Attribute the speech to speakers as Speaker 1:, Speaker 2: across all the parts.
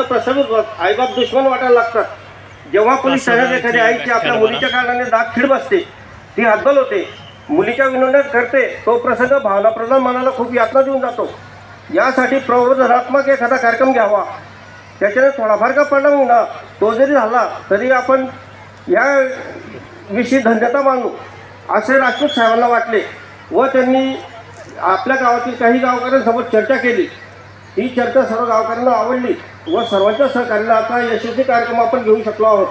Speaker 1: प्रसंग आईबाप दुश्मन वाटायला लागतात. जेव्हा पोलीस ठाण्यात एखाद्या आईची आपल्या मुलीच्या कारणाने दाग खिड बसते. ती हद्दल होते. मुलीच्या विनोदात करते तो प्रसंग भावनाप्रधान मनाला खूप यातना देऊन जातो. यासाठी प्रबोधनात्मक एखादा कार्यक्रम घ्यावा. त्याच्याने थोडाफार का परिणाम होणार तो जरी झाला तरी आपण या विषयी धन्यता मानू असे राजपूत साहेबांना वाटले व त्यांनी आपल्या गावातील काही गावकऱ्यांसोबत चर्चा केली. ही चर्चा सर्व गावकऱ्यांना आवडली. व सर्वांच्या सहकार्याला आता यशस्वी कार्यक्रम आपण घेऊ शकलो आहोत.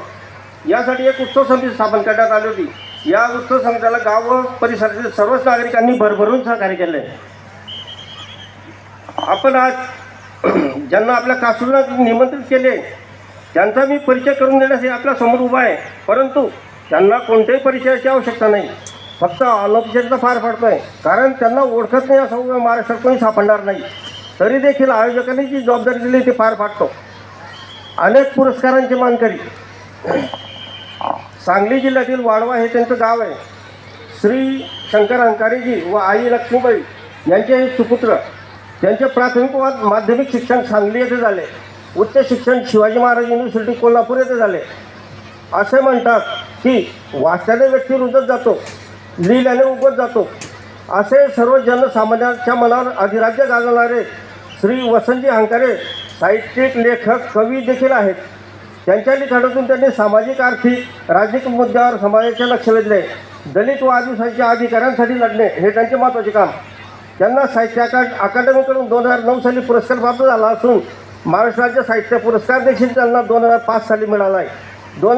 Speaker 1: यासाठी एक उत्सव समिती स्थापन करण्यात आली होती. या उत्सव समितीला गाव व परिसरातील सर्वच नागरिकांनी भरभरून सहकार्य केले. आपण आज ज्यांना आपल्या कासूला निमंत्रित केले त्यांचा मी परिचय करून देण्यास आपल्यासमोर उभा आहे. परंतु त्यांना कोणत्याही परिचयाची आवश्यकता नाही. फक्त अनौपचारिकता फार पडतो आहे कारण त्यांना ओळखत नाही असं महाराष्ट्रात कोणी सापडणार नाही. तरी देखील आयोजकांनी जी जबाबदारी दिली ती पार पाडतो अनेक पुरस्कारांची मानकरी सांगली जिल्ह्यातील वाडवा हे त्यांचं गाव आहे. श्री शंकर अंकारेजी व आई लक्ष्मीबाई यांचे हे सुपुत्र. त्यांचे प्राथमिक व माध्यमिक शिक्षण सांगली येथे झाले. उच्च शिक्षण शिवाजी महाराज युनिव्हर्सिटी कोल्हापूर येथे झाले. असे म्हणतात की वाचल्याने व्यक्ती रुजत जातो लिहिल्याने उगत जातो. असे सर्व जनसामान्यांच्या मनावर अधिराज्य गाजवणारे श्री वसंतजी हंकारे साहित्यिक लेखक कवी देखील आहेत. त्यांच्या लिखाणातून त्यांनी सामाजिक आर्थिक राजकीय मुद्द्यावर समाजाचे लक्ष वेधले दलित व आदिवासीच्या अधिकारांसाठी लढणे हे त्यांचे महत्त्वाचे काम. त्यांना साहित्य अका अकादमीकडून दोन हजार नऊ साली पुरस्कार प्राप्त झाला असून महाराष्ट्र राज्य साहित्य पुरस्कार देखील त्यांना दोन हजार पाच साली मिळाला आहे.